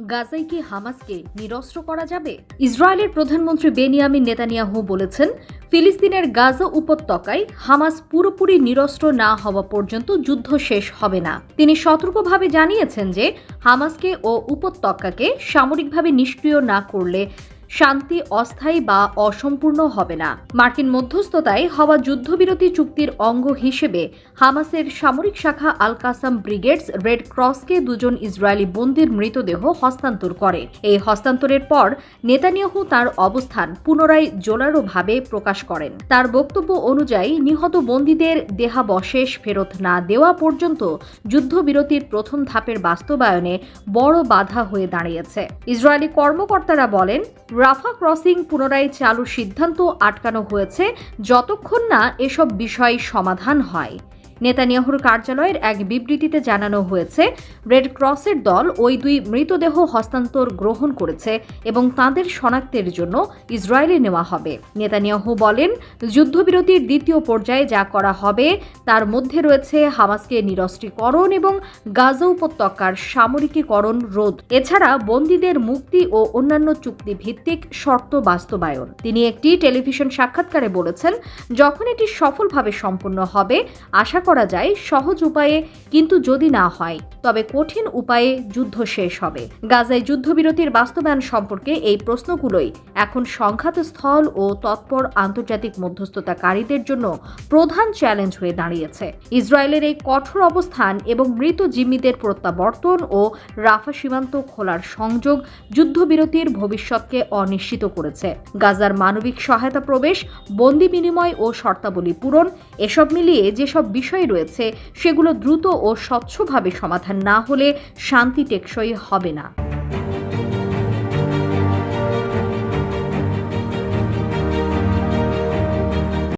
গাজায় কি হামাসকে নিরস্ত্র করা যাবে? ইসরায়েলের প্রধানমন্ত্রী বেনিয়ামিন নেতানিয়াহু বলেছেন, ফিলিস্তিনের গাজা উপত্যকায় হামাস পুরোপুরি নিরস্ত্র না হওয়া পর্যন্ত যুদ্ধ শেষ হবে না। তিনি সতর্কভাবে জানিয়েছেন যে, হামাসকে ও উপত্যকাকে সামরিকভাবে নিষ্ক্রিয় না করলে শান্তি অস্থায়ী বা অসম্পূর্ণ হবে না। মার্কিন মধ্যস্থতায় হওয়া যুদ্ধবিরতি চুক্তির অঙ্গ হিসেবে হামাসের সামরিক শাখা আল কাসাম ব্রিগেডস রেড ক্রসকে দুজন ইসরায়েলি বন্দির মৃতদেহ হস্তান্তর করে। এই হস্তান্তরের পর নেতানিয়াহু তার অবস্থান পুনরায় জোরালোভাবে প্রকাশ করেন। তার বক্তব্য অনুযায়ী, নিহত বন্দীদের দেহাবশেষ ফেরত না দেওয়া পর্যন্ত যুদ্ধবিরতির প্রথম ধাপের বাস্তবায়নে বড় বাধা হয়ে দাঁড়িয়েছে। ইসরায়েলি কর্মকর্তারা বলেন রাফা ক্রসিং পুনরায় চালু সিদ্ধান্ত আটকানো হয়েছে যতক্ষণ না এসব বিষয় সমাধান হয়। নেতানিয়াহুর কার্যালয়ের এক বিবৃতিতে জানানো হয়েছে, রেড ক্রসের দল ওই দুই মৃতদেহ হস্তান্তর গ্রহণ করেছে এবং তাদের শনাক্তের জন্য ইসরায়েলে নেওয়া হবে। নেতানিয়াহু বলেন, যুদ্ধবিরতির দ্বিতীয় পর্যায়ে যা করা হবে, তার মধ্যে রয়েছে হামাসকে নিরস্ত্রীকরণ এবং গাজা উপত্যকার সামরিকীকরণ রোধ। এছাড়া বন্দীদের মুক্তি ও অন্যান্য চুক্তি ভিত্তিক শর্ত বাস্তবায়ন। তিনি একটি টেলিভিশন সাক্ষাৎকারে বলেছেন, যখন এটি সফলভাবে সম্পন্ন হবে, আশা করা যায় সহজ উপায়ে কিন্তু যদি না হয়, তবে কঠিন উপায়ে যুদ্ধ শেষ হবে। গাজায় যুদ্ধবিরতির বাস্তবায়ন সম্পর্কে এই প্রশ্নগুলোই এখন সংঘাত স্থল ও তৎপর আন্তর্জাতিক মধ্যস্থতাকারীদের জন্য প্রধান চ্যালেঞ্জ হয়ে দাঁড়িয়েছে। ইসরায়েলের এই কঠোর অবস্থান এবং মৃত জিম্মিদের প্রত্যাবর্তন ও রাফা সীমান্ত খোলার সংযোগ যুদ্ধবিরতির ভবিষ্যৎকে অনিশ্চিত করেছে। গাজার মানবিক সহায়তা প্রবেশ, বন্দি বিনিময় ও শর্তাবলী পূরণ, এসব মিলিয়ে যেসব বিষয় রয়েছে সেগুলো দ্রুত ও স্বচ্ছভাবে সমাধান না হলে শান্তি টেকসই হবে না।